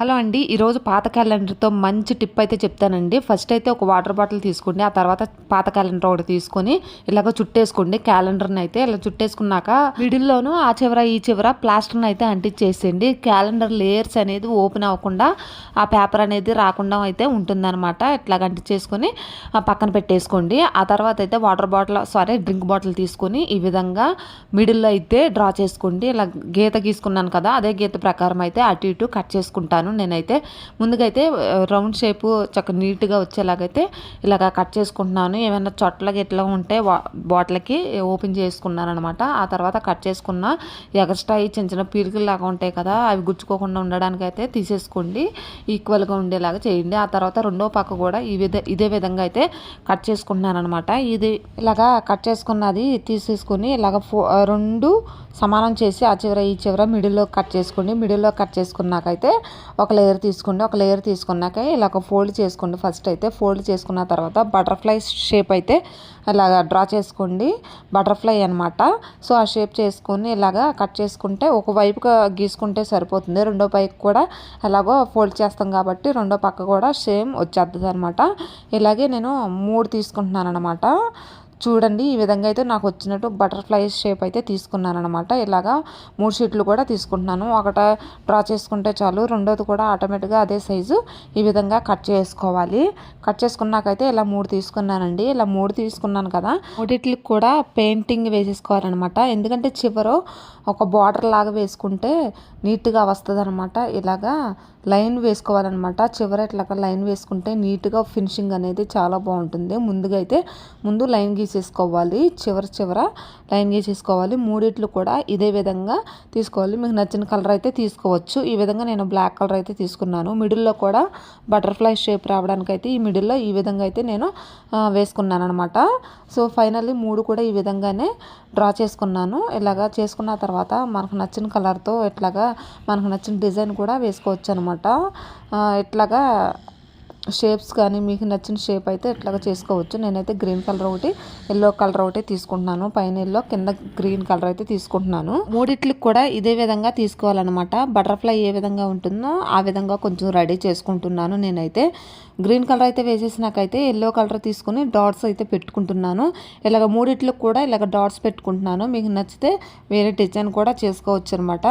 Hello అండి ఈరోజు పాత క్యాలెండర్తో మంచి టిప్ అయితే చెప్తానండి. ఫస్ట్ అయితే ఒక వాటర్ బాటిల్ తీసుకోండి ఆ తర్వాత పాత క్యాలెండర్ ఒకటి తీసుకొని ఇలాగ చుట్టేసుకోండి. క్యాలెండర్ని అయితే ఇలా చుట్టేసుకున్నాక మిడిల్లోనూ ఆ చివర ఈ చివర ప్లాస్టర్ని అయితే అంటించేసేయండి. క్యాలెండర్ లేయర్స్ అనేది ఓపెన్ అవ్వకుండా ఆ పేపర్ అనేది రాకుండా అయితే ఉంటుందన్నమాట. ఇట్లాగ అంటించేసుకొని పక్కన పెట్టేసుకోండి. ఆ తర్వాత అయితే water bottle sorry drink bottle తీసుకొని ఈ విధంగా మిడిల్లో అయితే డ్రా చేసుకోండి. ఇలా గీత గీసుకున్నాను కదా అదే గీత ప్రకారం అయితే అటు ఇటు కట్ చేసుకుంటాను. నేనైతే ముందుగా అయితే రౌండ్ షేపు చక్క నీట్గా వచ్చేలాగైతే ఇలాగ కట్ చేసుకుంటున్నాను. ఏమైనా చొట్లకి ఎట్లా ఉంటే బాటిల్కి ఓపెన్ చేసుకున్నాను అనమాట ఆ తర్వాత కట్ చేసుకున్న ఎగస్ట్రా చిన్న చిన్న పీలికలు లాగా ఉంటాయి కదా అవి గుచ్చుకోకుండా ఉండడానికి అయితే తీసేసుకోండి. ఈక్వల్గా ఉండేలాగా చేయండి. ఆ తర్వాత రెండో పక్క కూడా ఈ విధ ఇదే విధంగా అయితే కట్ చేసుకుంటున్నాను అనమాట ఇది ఇలాగా కట్ చేసుకున్నది తీసేసుకొని ఇలాగ ఫో రెండు సమానం చేసి ఆ చివర ఈ చివర మిడిల్లో కట్ చేసుకోండి. మిడిల్లో కట్ చేసుకున్నాకైతే ఒక లేయర్ తీసుకోండి. ఒక లేయర్ తీసుకున్నాక ఇలా ఒక ఫోల్డ్ చేసుకోండి. ఫస్ట్ అయితే ఫోల్డ్ చేసుకున్న తర్వాత బటర్ఫ్లై షేప్ అయితే ఇలాగ డ్రా చేసుకోండి. బటర్ఫ్లై అనమాట సో ఆ షేప్ చేసుకొని ఇలాగా కట్ చేసుకుంటే ఒక వైపుగా గీసుకుంటే సరిపోతుంది. రెండో పైకి కూడా ఎలాగో ఫోల్డ్ చేస్తాం కాబట్టి రెండో పక్క కూడా సేమ్ వచ్చేస్తుంది అనమాట ఇలాగే నేను మూడు తీసుకుంటున్నాను అనమాట చూడండి ఈ విధంగా అయితే నాకు వచ్చినట్టు బటర్ఫ్లై షేప్ అయితే తీసుకున్నాను అనమాట ఇలాగా మూడు షీట్లు కూడా తీసుకుంటున్నాను. ఒకట డ్రా చేసుకుంటే చాలు రెండోది కూడా ఆటోమేటిక్గా అదే సైజు. ఈ విధంగా కట్ చేసుకోవాలి. కట్ చేసుకున్నాకైతే ఇలా మూడు తీసుకున్నానండి. ఇలా మూడు తీసుకున్నాను కదా మూడిట్లకి కూడా పెయింటింగ్ వేసేసుకోవాలన్నమాట. ఎందుకంటే చివరు ఒక బార్డర్ లాగా వేసుకుంటే నీట్గా వస్తుంది అనమాట ఇలాగా లైన్ వేసుకోవాలన్నమాట. చివర ఇట్లాగా లైన్ వేసుకుంటే నీట్గా ఫినిషింగ్ అనేది చాలా బాగుంటుంది. ముందుగా అయితే ముందు లైన్ గీసేసుకోవాలి చివరి చివర లైన్ గీసేసుకోవాలి మూడిట్లు కూడా ఇదే విధంగా తీసుకోవాలి. మీకు నచ్చిన కలర్ అయితే తీసుకోవచ్చు. ఈ విధంగా నేను బ్లాక్ కలర్ అయితే తీసుకున్నాను. మిడిల్లో కూడా బటర్ఫ్లై షేప్ రావడానికి అయితే ఈ మిడిల్లో ఈ విధంగా అయితే నేను వేసుకున్నాను అనమాట సో ఫైనల్లీ మూడు కూడా ఈ విధంగానే డ్రా చేసుకున్నాను. ఇలాగా చేసుకున్న తర్వాత మనకు నచ్చిన కలర్తో ఇట్లాగా మనకు నచ్చిన డిజైన్ కూడా వేసుకోవచ్చు అనమాట ఇట్లాగా షేప్స్ కానీ మీకు నచ్చిన షేప్ అయితే ఇట్లాగా చేసుకోవచ్చు. నేనైతే గ్రీన్ కలర్ ఒకటి ఎల్లో కలర్ ఒకటి తీసుకుంటున్నాను. పైన ఎల్లో కింద గ్రీన్ కలర్ అయితే తీసుకుంటున్నాను. మూడిట్లకి కూడా ఇదే విధంగా తీసుకోవాలన్నమాట. బటర్ఫ్లై ఏ విధంగా ఉంటుందో ఆ విధంగా కొంచెం రెడీ చేసుకుంటున్నాను నేనైతే. గ్రీన్ కలర్ అయితే వేసేసినాకైతే ఎల్లో కలర్ తీసుకుని డాట్స్ అయితే పెట్టుకుంటున్నాను. ఇలాగ మూడిట్లకు కూడా ఇలాగ డాట్స్ పెట్టుకుంటున్నాను. మీకు నచ్చితే వేరే డిజైన్ కూడా చేసుకోవచ్చు అనమాట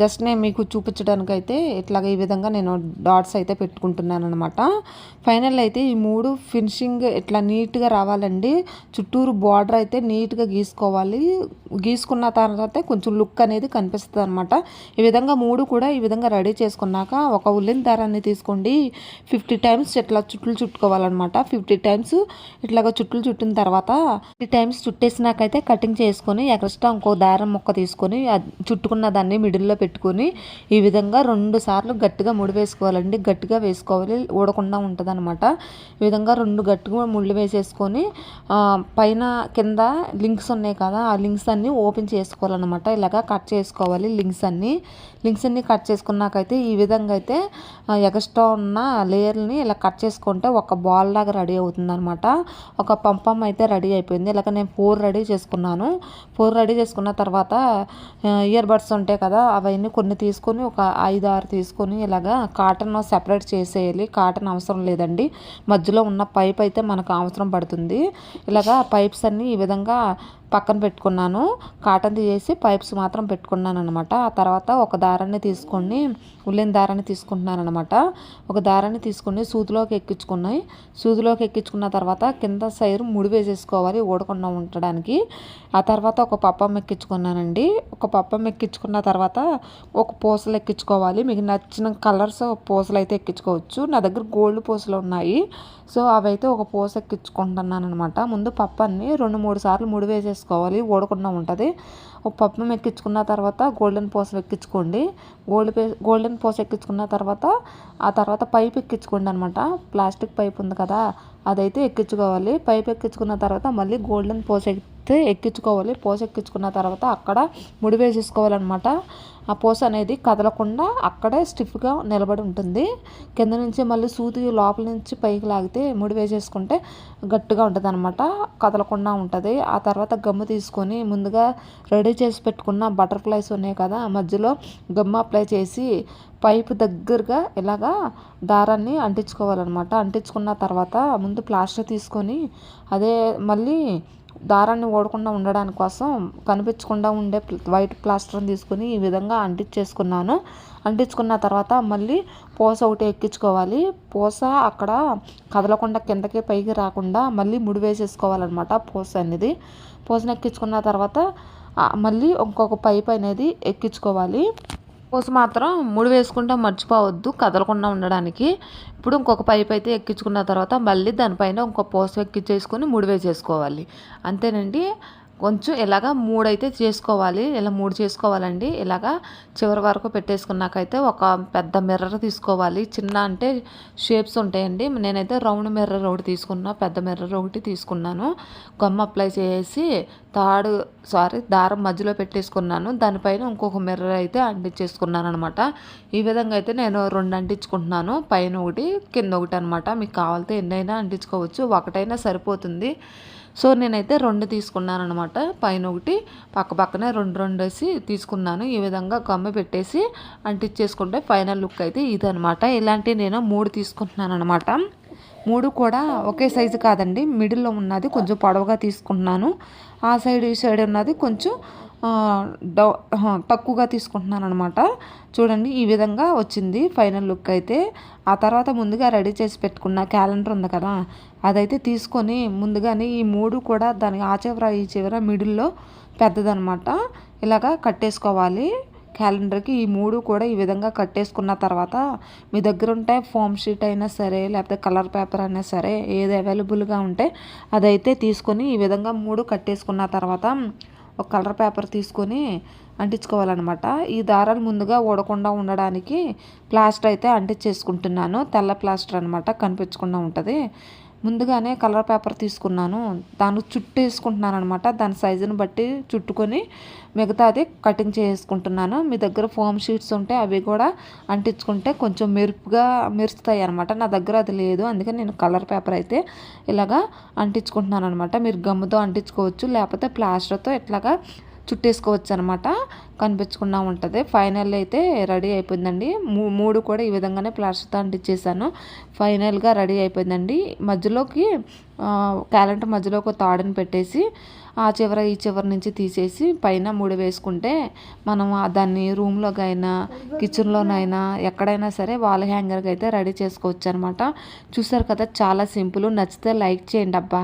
జస్ట్ నేను మీకు చూపించడానికి అయితే ఇట్లాగ ఈ విధంగా నేను డాట్స్ అయితే పెట్టుకుంటున్నాను అనమాట ఫైనల్ అయితే ఈ మూడు ఫినిషింగ్ ఇట్లా నీట్గా రావాలండి. చుట్టూరు బార్డర్ అయితే నీట్గా గీసుకోవాలి. గీసుకున్న తర్వాత కొంచెం లుక్ అనేది కనిపిస్తుంది అనమాట ఈ విధంగా మూడు కూడా ఈ విధంగా రెడీ చేసుకున్నాక ఒక ఉల్లిన దారాన్ని తీసుకోండి. ఫిఫ్టీ టైమ్స్ ఇట్లా చుట్లు చుట్టుకోవాలన్నమాట. ఫిఫ్టీ టైమ్స్ ఇట్లాగా చుట్లు చుట్టిన తర్వాత ఫిఫ్టీ టైమ్స్ చుట్టేసినాకైతే కటింగ్ చేసుకొని ఎక్స్ట్రా ఇంకో దారం మొక్క తీసుకొని చుట్టుకున్న దాన్ని మిడిల్లో పెట్టుకొని ఈ విధంగా రెండు సార్లు గట్టిగా ముడి వేసుకోవాలండి. గట్టిగా వేసుకోవాలి ఊడకుండా ఉంటుంది అనమాట ఈ విధంగా రెండు గట్టిగా ముళ్ళు వేసేసుకొని పైన కింద లింక్స్ ఉన్నాయి కదా ఆ లింక్స్ అన్నీ ఓపెన్ చేసుకోవాలన్నమాట. ఇలాగా కట్ చేసుకోవాలి లింక్స్ అన్నీ. లింక్స్ అన్నీ కట్ చేసుకున్నాకైతే ఈ విధంగా అయితే ఎక్స్ట్రా ఉన్న లేయర్ని ఇలా కట్ కట్ చేసుకుంటే ఒక బాల్ లాగా రెడీ అవుతుంది అనమాట ఒక పంపం అయితే రెడీ అయిపోయింది. ఇలాగ నేను ఫోర్ రెడీ చేసుకున్నాను. ఫోర్ రెడీ చేసుకున్న తర్వాత ఇయర్ బడ్స్ ఉంటాయి కదా అవన్నీ కొన్ని తీసుకొని ఒక ఐదు ఆరు తీసుకొని ఇలాగా కాటన్ సెపరేట్ చేసేయాలి. కాటన్ అవసరం లేదండి. మధ్యలో ఉన్న పైప్ అయితే మనకు అవసరం పడుతుంది. ఇలాగా పైప్స్ అన్నీ ఈ విధంగా పక్కన పెట్టుకున్నాను. కాటన్ తీసేసి పైప్స్ మాత్రం పెట్టుకున్నాను అనమాట ఆ తర్వాత ఒక దారాన్ని తీసుకొని ఉల్లెన్ దారాన్ని తీసుకుంటున్నాను అనమాట ఒక దారాన్ని తీసుకుని సూదిలోకి ఎక్కించుకున్నాయి. సూదిలోకి ఎక్కించుకున్న తర్వాత కింద సైరు ముడి వేసేసుకోవాలి ఊడకుండా ఉండడానికి. ఆ తర్వాత ఒక పప్పం ఎక్కించుకున్నానండి. ఒక పప్పం ఎక్కించుకున్న తర్వాత ఒక పూసలు ఎక్కించుకోవాలి. మీకు నచ్చిన కలర్స్ పూసలు అయితే ఎక్కించుకోవచ్చు. నా దగ్గర గోల్డ్ పూసలు ఉన్నాయి. సో అవైతే ఒక పూస ఎక్కించుకుంటున్నాను అనమాట ముందు పప్పాన్ని రెండు మూడు సార్లు ముడి వేసేసి చూసుకోవాలి ఓడకుండా ఉంటుంది. ఒక పప్పు ఎక్కించుకున్న తర్వాత గోల్డెన్ పూసలు ఎక్కించుకోండి గోల్డ్ పే గోల్డెన్ పోస ఎక్కించుకున్న తర్వాత ఆ తర్వాత పైప్ ఎక్కించుకోండి అనమాట ప్లాస్టిక్ పైప్ ఉంది కదా అదైతే ఎక్కించుకోవాలి. పైప్ ఎక్కించుకున్న తర్వాత మళ్ళీ గోల్డెన్ పోస్ అయితే ఎక్కించుకోవాలి. పోస ఎక్కించుకున్న తర్వాత అక్కడ ముడి వేసేసుకోవాలన్నమాట. ఆ పోస అనేది కదలకుండా అక్కడే స్టిఫ్గా నిలబడి ఉంటుంది. కింద నుంచి మళ్ళీ సూది లోపల నుంచి పైకి లాగితే ముడి వేసేసుకుంటే గట్టిగా ఉంటుంది అనమాట కదలకుండా ఉంటుంది. ఆ తర్వాత గమ్ము తీసుకొని ముందుగా రెడీ రెడీ చేసి పెట్టుకున్న బటర్ఫ్లైస్ ఉన్నాయి కదా మధ్యలో గమ్ అప్లై చేసి పైపు దగ్గరగా ఇలాగా దారాన్ని అంటించుకోవాలన్నమాట. అంటించుకున్న తర్వాత ముందు ప్లాస్టర్ తీసుకొని అదే మళ్ళీ దారాన్ని ఓడకుండా ఉండడానికి కోసం కనిపించకుండా ఉండే వైట్ ప్లాస్టర్ని తీసుకుని ఈ విధంగా అంటించేసుకున్నాను. అంటించుకున్న తర్వాత మళ్ళీ పూస ఒకటి ఎక్కించుకోవాలి. పూస అక్కడ కదలకుండా కిందకి పైకి రాకుండా మళ్ళీ ముడి వేసేసుకోవాలన్నమాట పూస అనేది. పూసను ఎక్కించుకున్న తర్వాత మళ్ళీ ఇంకొక పైప్ అనేది ఎక్కించుకోవాలి. కోసం మాత్రం ముడి వేసుకుంటే మర్చిపోవద్దు కదలకుండా ఉండడానికి. ఇప్పుడు ఇంకొక పైప్ అయితే ఎక్కించుకున్న తర్వాత మళ్ళీ దానిపైన ఇంకో పూస ఎక్కించేసుకొని ముడి వేసేసుకోవాలి. అంతేనండి. కొంచెం ఇలాగ మూడు అయితే చేసుకోవాలి ఇలా మూడు చేసుకోవాలండి. ఇలాగా చివరి వరకు పెట్టేసుకున్నాకైతే ఒక పెద్ద మిర్రర్ తీసుకోవాలి. చిన్న అంటే షేప్స్ ఉంటాయండి. నేనైతే రౌండ్ మిర్రర్ ఒకటి తీసుకున్నా పెద్ద మిర్రర్ ఒకటి తీసుకున్నాను. గమ్ అప్లై చేసి తాడు సారీ దారం మధ్యలో పెట్టేసుకున్నాను. దానిపైన ఇంకొక మిర్రర్ అయితే అంటించేసుకున్నాను అనమాట. ఈ విధంగా అయితే నేను రెండు అంటించుకుంటున్నాను. పైన ఒకటి కింద ఒకటి అనమాట. మీకు కావాలితే ఎన్నైనా అంటించుకోవచ్చు. ఒకటైనా సరిపోతుంది. సో నేనైతే రెండు తీసుకున్నాను అనమాట పైన ఒకటి పక్క పక్కనే రెండు రెండు వేసి తీసుకున్నాను. ఈ విధంగా గమ్మ పెట్టేసి అంటించేసుకుంటే ఫైనల్ లుక్ అయితే ఇదనమాట ఇలాంటి నేను మూడు తీసుకుంటున్నాను అనమాట మూడు కూడా ఒకే సైజు కాదండి. మిడిల్లో ఉన్నది కొంచెం పొడవుగా తీసుకుంటున్నాను. ఆ సైడ్ ఈ సైడ్ ఉన్నది కొంచెం డౌ తక్కువగా తీసుకుంటున్నాను అనమాట చూడండి ఈ విధంగా వచ్చింది ఫైనల్ లుక్ అయితే. ఆ తర్వాత ముందుగా రెడీ చేసి పెట్టుకున్న క్యాలెండర్ ఉంది కదా అదైతే తీసుకొని ముందుగానే ఈ మూడు కూడా దాని ఆ చివర ఈ చివర మిడిల్లో పెద్దదనమాట. ఇలాగా కట్టేసుకోవాలి. క్యాలెండర్కి ఈ మూడు కూడా ఈ విధంగా కట్టేసుకున్న తర్వాత మీ దగ్గర ఉంటే ఫోమ్ షీట్ అయినా సరే లేకపోతే కలర్ పేపర్ అయినా సరే ఏది అవైలబుల్గా ఉంటే అదైతే తీసుకొని ఈ విధంగా మూడు కట్టేసుకున్న తర్వాత ఒక కలర్ పేపర్ తీసుకొని అంటించుకోవాలన్నమాట. ఈ దారాలు ముందుగా ఊడకుండా ఉండడానికి ప్లాస్టర్ అయితే అంటించేసుకుంటున్నాను. తెల్ల ప్లాస్టర్ అనమాట కనిపించకుండా ఉంటుంది. ముందుగానే కలర్ పేపర్ తీసుకున్నాను. దాన్ని చుట్టేసుకుంటున్నాను అనమాట దాని సైజుని బట్టి చుట్టుకొని మిగతాది కటింగ్ చేసుకుంటున్నాను. మీ దగ్గర ఫోమ్ షీట్స్ ఉంటే అవి కూడా అంటించుకుంటే కొంచెం మెరుపుగా మెరుస్తాయి అనమాట నా దగ్గర అది లేదు. అందుకని నేను కలర్ పేపర్ అయితే ఇలాగా అంటించుకుంటున్నాను అనమాట మీరు గమ్ముతో అంటించుకోవచ్చు. లేకపోతే ప్లాస్టర్తో ఇట్లాగా చుట్టేసుకోవచ్చు అనమాట కనిపించకుండా ఉంటుంది. ఫైనల్ అయితే రెడీ అయిపోయిందండి. మూడు కూడా ఈ విధంగానే ప్లాస్టర్ అంటించేసాను ఫైనల్గా రెడీ అయిపోయిందండి. మధ్యలోకి క్యాలెండర్ మధ్యలో ఒక తాడుని పెట్టేసి ఆ చివర ఈ చివరి నుంచి తీసేసి పైన మూడు వేసుకుంటే మనం దాన్ని రూమ్లోకి అయినా కిచెన్లోనైనా ఎక్కడైనా సరే వాల్ హ్యాంగర్కి అయితే రెడీ చేసుకోవచ్చు అనమాట చూసారు కదా చాలా సింపుల్. నచ్చితే లైక్ చేయండి అబ్బా.